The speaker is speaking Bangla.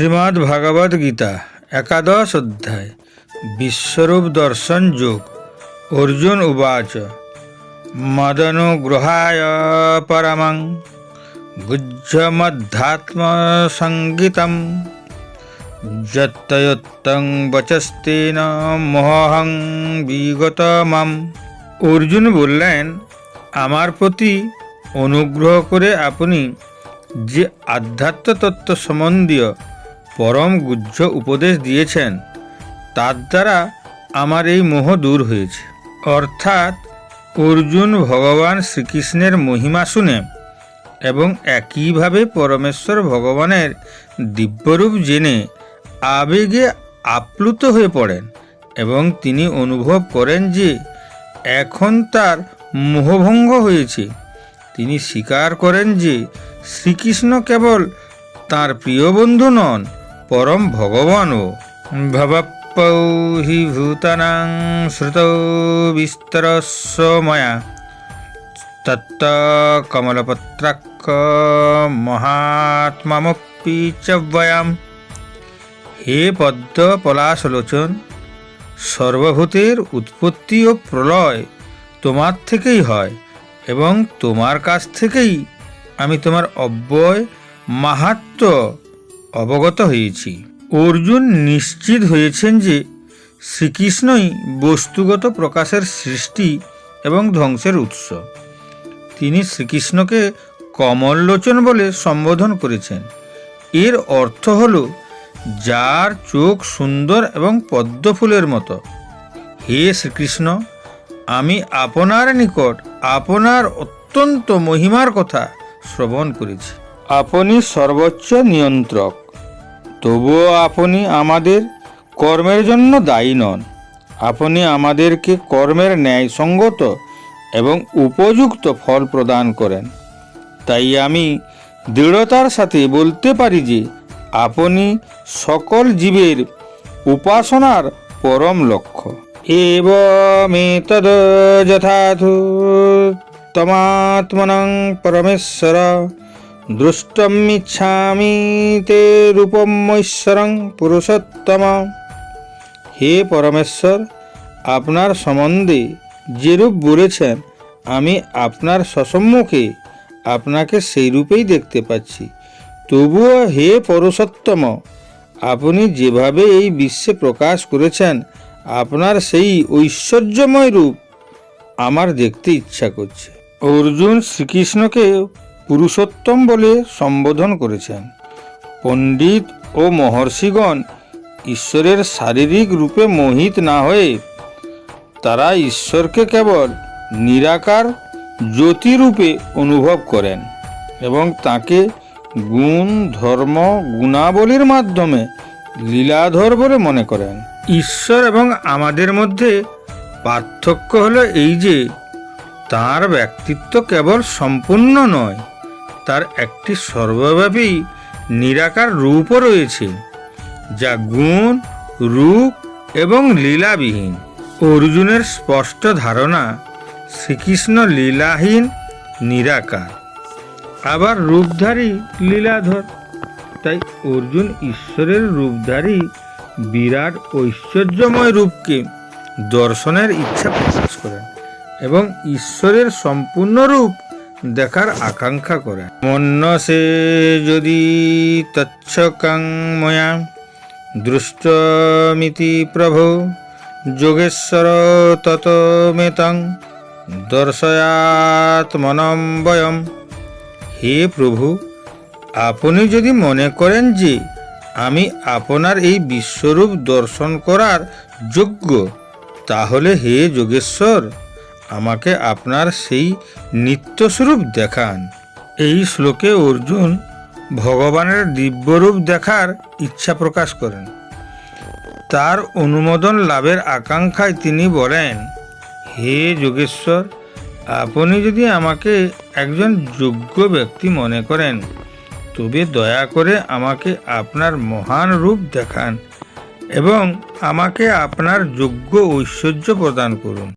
শ্রীমদ্ ভাগবত গীতা, একাদশ অধ্যায়, বিশ্বরূপ দর্শন যোগ, অর্জুন উবাচ। মদনুগ্রহায় পরমং গুজ্জমধ্যাত্মসঙ্গীতম যত্তয়ত্তং বচস্তেন মোহং বিগত মাম অর্জুন বললেন, আমার প্রতি অনুগ্রহ করে আপনি যে আধ্যাত্ম তত্ত্ব সম্বন্ধীয় পরম গুহ্য উপদেশ দিয়েছেন। তার দ্বারা আমার এই মোহ দূর হয়েছে। অর্থাৎ অর্জুন ভগবান শ্রীকৃষ্ণের মহিমা শুনে এবং একইভাবে পরমেশ্বর ভগবানের দিব্যরূপ জেনে আবেগে আপ্লুত হয়ে পড়েন এবং তিনি অনুভব করেন যে এখন তার মোহভঙ্গ হয়েছে। তিনি স্বীকার করেন যে শ্রীকৃষ্ণ কেবল তার প্রিয় বন্ধু নন পরম ভগবানও। ভবপৌ হি ভূতানাং শ্রুতৌ বিস্তরস্ব ময়া। তত্ত কমলপত্রাক্ষ মহাত্মামপি চ বয়াম। হে পদ্ম পলাশলোচন সর্বভূতের উৎপত্তি ও প্রলয় তোমার থেকেই হয় এবং তোমার কাছ থেকেই আমি তোমার অব্যয় মাহাত্ম অবগত হয়েছি। অর্জুন নিশ্চিত হয়েছেন যে শ্রীকৃষ্ণই বস্তুগত প্রকাশের সৃষ্টি এবং ধ্বংসের উৎস। তিনি শ্রীকৃষ্ণকে কমললোচন বলে সম্বোধন করেছেন। এর অর্থ হল, যার চোখ সুন্দর এবং পদ্মফুলের মতো। হে শ্রীকৃষ্ণ, আমি আপনার নিকট আপনার অত্যন্ত মহিমার কথা শ্রবণ করেছি। আপনি সর্বোচ্চ নিয়ন্ত্রক। তবুও আপনি আমাদের কর্মের জন্য দায়ী নন। আপনি আমাদেরকে কর্মের ন্যায়সঙ্গত এবং উপযুক্ত ফল প্রদান করেন। তাই আমি দৃঢ়তার সাথে বলতে পারি যে, আপনি সকল জীবের উপাসনার পরম লক্ষ্য। এবমেতদ তমাত্মনং পরমেশ্বর। দৃষ্টমিচ্ছামি তে রূপমৈশ্বরং পুরুষোত্তম। হে পরমেশ্বর, আপনার সম্বন্ধে যেরূপ বলেছেন, আমি আপনার সসম্মুখে আপনাকে সেই রূপেই দেখতে পাচ্ছি। তবুও হে পরুষোত্তম, আপনি যেভাবে এই বিশ্বে প্রকাশ করেছেন, আপনার সেই ঐশ্বর্যময় রূপ আমার দেখতে ইচ্ছা করছে। অর্জুন শ্রীকৃষ্ণকে পুরুষোত্তম বলে সম্বোধন করেছেন। পণ্ডিত ও মহর্ষিগণ ঈশ্বরের শারীরিক রূপে মোহিত না হয়ে তারা ঈশ্বরকে কেবল নিরাকার জ্যোতিরূপে অনুভব করেন এবং তাকে গুণ, ধর্ম, গুণাবলীর মাধ্যমে লীলাধর বলে মনে করেন। ঈশ্বর এবং আমাদের মধ্যে পার্থক্য হলো এই যে, তার ব্যক্তিত্ব কেবল সম্পূর্ণ নয় তার একটি সর্বব্যাপী নিরাকার রূপও রয়েছে, যা গুণ, রূপ এবং লীলাবিহীন। অর্জুনের স্পষ্ট ধারণা শ্রীকৃষ্ণ লীলাহীন নিরাকার। আবার রূপধারী লীলাধর, তাই অর্জুন ঈশ্বরের রূপধারী বিরাট ঐশ্বর্যময় রূপকে দর্শনের ইচ্ছা প্রকাশ করেন এবং ঈশ্বরের সম্পূর্ণ রূপ দেখার আকাঙ্ক্ষা করে। মন্য সে যদি তচ্ছকাং ময়া দৃষ্টমিতি প্রভু যোগেশ্বর তত মেতং দর্শয়াত্মনম বয়ম। হে প্রভু, আপনি যদি মনে করেন যে আমি আপনার এই বিশ্বরূপ দর্শন করার যোগ্য, তাহলে হে যোগেশ্বর আমাকে আপনার সেই নিত্যস্বরূপ দেখান। এই শ্লোকে অর্জুন ভগবানের দিব্যরূপ দেখার ইচ্ছা প্রকাশ করেন। তার অনুমোদন লাভের আকাঙ্ক্ষায় তিনি বলেন, হে যোগেশ্বর, আপনি যদি আমাকে একজন যোগ্য ব্যক্তি মনে করেন, তবে দয়া করে আমাকে আপনার মহান রূপ দেখান এবং আমাকে আপনার যোগ্য ঐশ্বর্য প্রদান করুন।